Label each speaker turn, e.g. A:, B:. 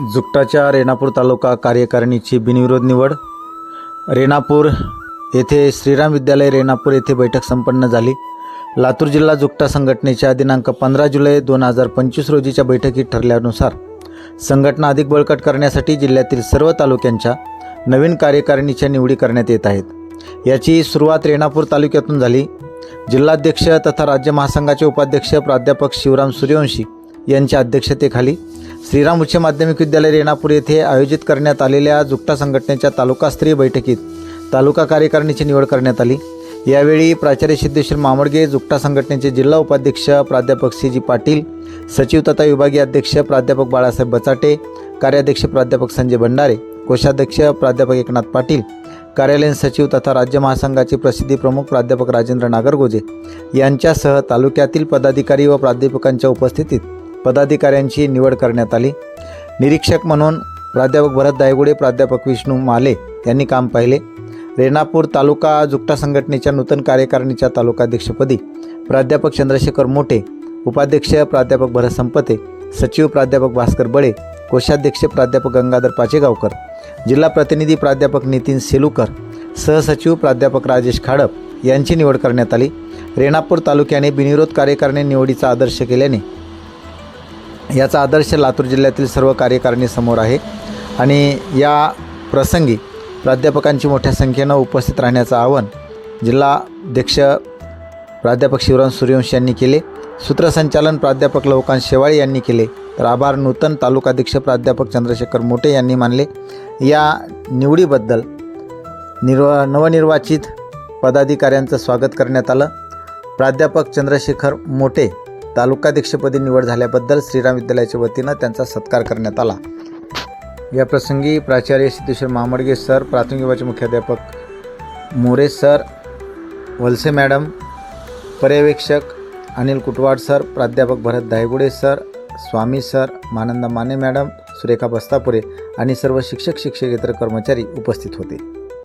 A: जुकटाच्या रेणापूर तालुका कार्यकारिणीची बिनविरोध निवड. रेणापूर येथे श्रीराम विद्यालय रेणापूर येथे बैठक संपन्न झाली. लातूर जिल्हा जुकटा संघटनेच्या दिनांक पंधरा जुलै दोन हजार पंचवीस रोजीच्या बैठकीत ठरल्यानुसार संघटना अधिक बळकट करण्यासाठी जिल्ह्यातील सर्व तालुक्यांच्या नवीन कार्यकारिणीच्या निवडी करण्यात येत आहेत. याची सुरुवात रेणापूर तालुक्यातून झाली. जिल्हाध्यक्ष तथा राज्य महासंघाचे उपाध्यक्ष प्राध्यापक शिवराम सूर्यवंशी यांच्या अध्यक्षतेखाली श्रीराम उच्च माध्यमिक विद्यालय रेणापूर येथे आयोजित करण्यात आलेल्या जुकटा संघटनेच्या तालुकास्तरीय बैठकीत तालुका कार्यकारिणीची निवड करण्यात आली. यावेळी प्राचार्य सिद्धेश्वर मामडगे जुकटा संघटनेचे जिल्हा उपाध्यक्ष प्राध्यापक सी जी पाटील सचिव तथा विभागीय अध्यक्ष प्राध्यापक बाळासाहेब बचाटे कार्याध्यक्ष प्राध्यापक संजय भंडारे कोषाध्यक्ष प्राध्यापक एकनाथ पाटील कार्यालयीन सचिव तथा राज्य महासंघाचे प्रसिद्धी प्रमुख प्राध्यापक राजेंद्र नागरगोजे यांच्यासह तालुक्यातील पदाधिकारी व प्राध्यापकांच्या उपस्थितीत पदाधिकाऱ्यांची निवड करण्यात आली. निरीक्षक म्हणून प्राध्यापक भरत दायगुडे प्राध्यापक विष्णू माले यांनी काम पाहिले. रेणापूर तालुका जुकटा संघटनेच्या नूतन कार्यकारिणीच्या तालुकाध्यक्षपदी प्राध्यापक चंद्रशेखर मोठे उपाध्यक्ष प्राध्यापक भरत संपते सचिव प्राध्यापक भास्कर बळे कोषाध्यक्ष प्राध्यापक गंगाधर पाचेगावकर जिल्हा प्रतिनिधी प्राध्यापक नितीन सेलुकर सहसचिव प्राध्यापक राजेश खाडप यांची निवड करण्यात आली. रेणापूर तालुक्याने बिनविरोध कार्यकारिणी निवडीचा आदर्श केल्याने याचा आदर्श लातूर जिल्ह्यातील सर्व कार्यकारिणीसमोर आहे. आणि या प्रसंगी प्राध्यापकांची मोठ्या संख्येनं उपस्थित राहण्याचं आवाहन जिल्हाध्यक्ष प्राध्यापक शिवराम सूर्यवंशी यांनी केले. सूत्रसंचालन प्राध्यापक लवकांत शेवाळे यांनी केले. तर आभार नूतन तालुकाध्यक्ष प्राध्यापक चंद्रशेखर मोटे यांनी मानले. या निवडीबद्दल निर्व नवनिर्वाचित पदाधिकाऱ्यांचं स्वागत करण्यात आलं. प्राध्यापक चंद्रशेखर मोटे तालुकाध्यक्षपदी निवड झाल्याबद्दल श्रीराम विद्यालयाच्या वतीनं त्यांचा सत्कार करण्यात आला. या प्रसंगी प्राचार्य सिद्धेश्वर महामडगे सर प्राथमिक विभागाचे मुख्याध्यापक मोरे सर वलसे मॅडम पर्यवेक्षक अनिल कुटवाड सर प्राध्यापक Bharat Daigude sir Swami sir Mananda Mane madam Surekha Bastapure आणि सर्व शिक्षक शिक्षकेतर कर्मचारी उपस्थित होते.